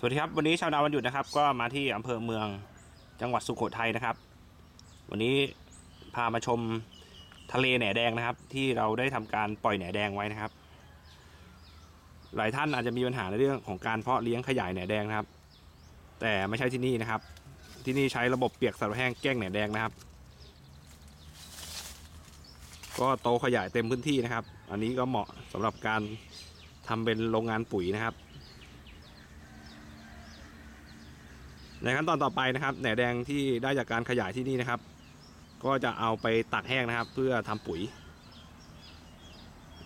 สวัสดีครับวันนี้ชาวนาวันหยุดนะครับ ก็มาที่อำเภอเมืองจังหวัดสุโขทัยนะครับ วันนี้พามาชมทะเลแหนแดงนะครับ ที่เราได้ทำการปล่อยแหนแดงไว้นะครับ หลายท่านอาจจะมีปัญหาในเรื่องของการเพาะเลี้ยงขยายแหนแดงนะครับ แต่ไม่ใช่ที่นี่นะครับ ที่นี่ใช้ระบบเปียกสารแห้งแกล้งแหนแดงนะครับ ก็โตขยายเต็มพื้นที่นะครับ อันนี้ก็เหมาะสำหรับการทำเป็นโรงงานปุ๋ยนะครับ ในขั้นตอนต่อไปนะครับแหนแดงที่ได้จากการขยายที่นี่นะครับ ก็จะเอาไปตากแห้งนะครับ เพื่อทำปุ๋ย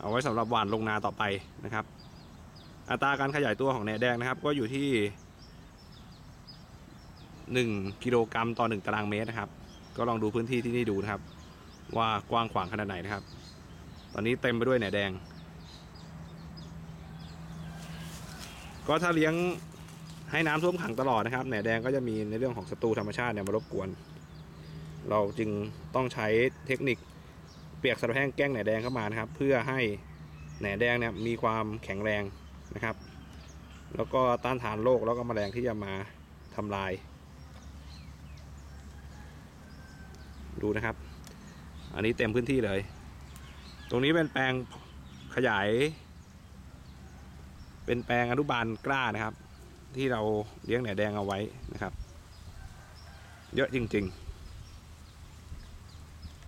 เอาไว้สำหรับหว่านลงนาต่อไปนะครับ อัตราการขยายตัวของแหนแดงนะครับ ก็อยู่ที่ 1กิโลกรัมต่อ 1 ตารางเมตรนะครับ ก็ลองดูพื้นที่ที่นี่ดูนะครับ ว่ากว้างขวางขนาดไหนนะครับ ตอนนี้เต็มไปด้วยแหนแดง ก็ถ้าเลี้ยง ให้น้ำท่วมขังตลอดนะครับแหนแดงก็จะมีในเรื่องของศัตรูธรรมชาติเนี่ยมารบกวน เราจึงต้องใช้เทคนิคเปียกสารแห้งแกล้งแหนแดงเข้ามานะครับ เพื่อให้แหนแดงเนี่ยมีความแข็งแรงนะครับ แล้วก็ต้านทานโรคแล้วก็แมลงที่จะมาทำลาย ดูนะครับ อันนี้เต็มพื้นที่เลย ตรงนี้เป็นแปลงขยาย เป็นแปลงอนุบาลกล้านะครับ ที่เราเลี้ยงแหนแดงเอาไว้นะครับ เยอะจริง ๆ